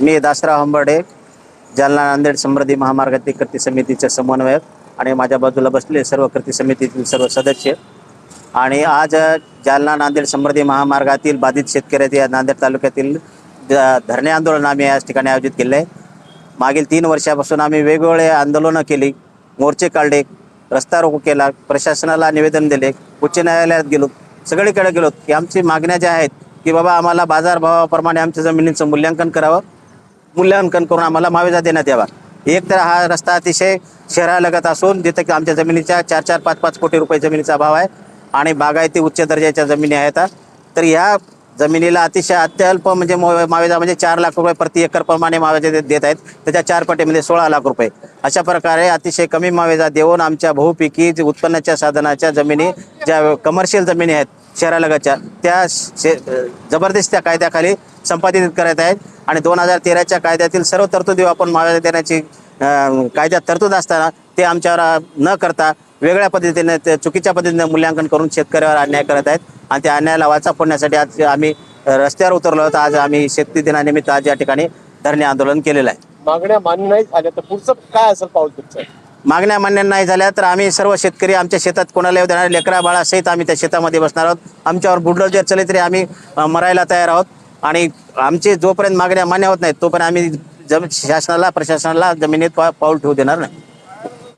मी दासराव हंबर्डे जालना नांदेड समृद्धी महामार्गातील कृती समितीचे समन्वयक आणि माझ्या बाजूला बसले सर्व कृती समितीतील सर्व सदस्य. आणि आज जालना नांदेड समृद्धी महामार्गातील बाधित शेतकऱ्याचे या नांदेड तालुक्यातील ध- धरणे आंदोलन आम्ही याच ठिकाणी आयोजित केले आहे. मागील तीन वर्षापासून आम्ही वेगवेगळे आंदोलनं केली. मोर्चे काढले रस्ता रोको केला प्रशासनाला निवेदन दिले उच्च न्यायालयात गेलो सगळीकडे गेलो. की आमची मागण्या ज्या आहेत की बाबा आम्हाला बाजारभावाप्रमाणे आमच्या जमिनीचं मूल्यांकन करावं. मूल्यांकन करून आम्हाला मावेजा देण्यात यावा. एक तर हा रस्ता अतिशय शहरालगत असून जिथे की आमच्या जमिनीच्या चार चार पाच पाच कोटी रुपये जमिनीचा अभाव आहे आणि बागायती उच्च दर्जाच्या जमिनी आहेत. तर ह्या जमिनीला अतिशय अत्यल्प म्हणजे मावेजा म्हणजे चार लाख रुपये प्रति एकर प्रमाणे मावेजा दे- देत आहेत. त्याच्या चार पटीमध्ये सोळा लाख रुपये. अशा प्रकारे अतिशय कमी मावेजा देऊन आमच्या बहुपिकी जे उत्पन्नाच्या साधनाच्या जमिनी ज्या कमर्शियल जमिनी आहेत शहरालगतच्या त्या शे जबरदस्त त्या कायद्याखाली संपादित करत आहेत. आणि दोन हजार तेराच्या कायद्यातील सर्व तरतुदी आपण मावेजा देण्याची कायद्यात तरतूद असताना ते आमच्यावर न करता वेगळ्या पद्धतीने ते चुकीच्या पद्धतीने मूल्यांकन करून शेतकऱ्यावर अन्याय करत आहेत. आणि त्या अन्यायाला वाचा फोडण्यासाठी आज आम्ही रस्त्यावर उतरलो होतो आज आम्ही शेतकरी दिनानिमित्त आज या ठिकाणी धरणे आंदोलन केलेलं आहे. मागण्या मान्य नाही झाल्या तर पुढचं काय असेल पाऊल तुमचं? मागण्या मान्य नाही झाल्या तर आम्ही सर्व शेतकरी आमच्या शेतात कोणाला येऊ देणार? लेकरा बाळासहित आम्ही त्या शेतामध्ये बसणार आहोत. आमच्यावर बुलडोजर चले तरी आम्ही मरायला तयार आहोत. आणि आमचे जोपर्यंत मागण्या मान्य होत नाहीत तोपर्यंत आम्ही जम शासनाला प्रशासनाला जमिनीत पा- पाऊल ठेवू देणार नाही.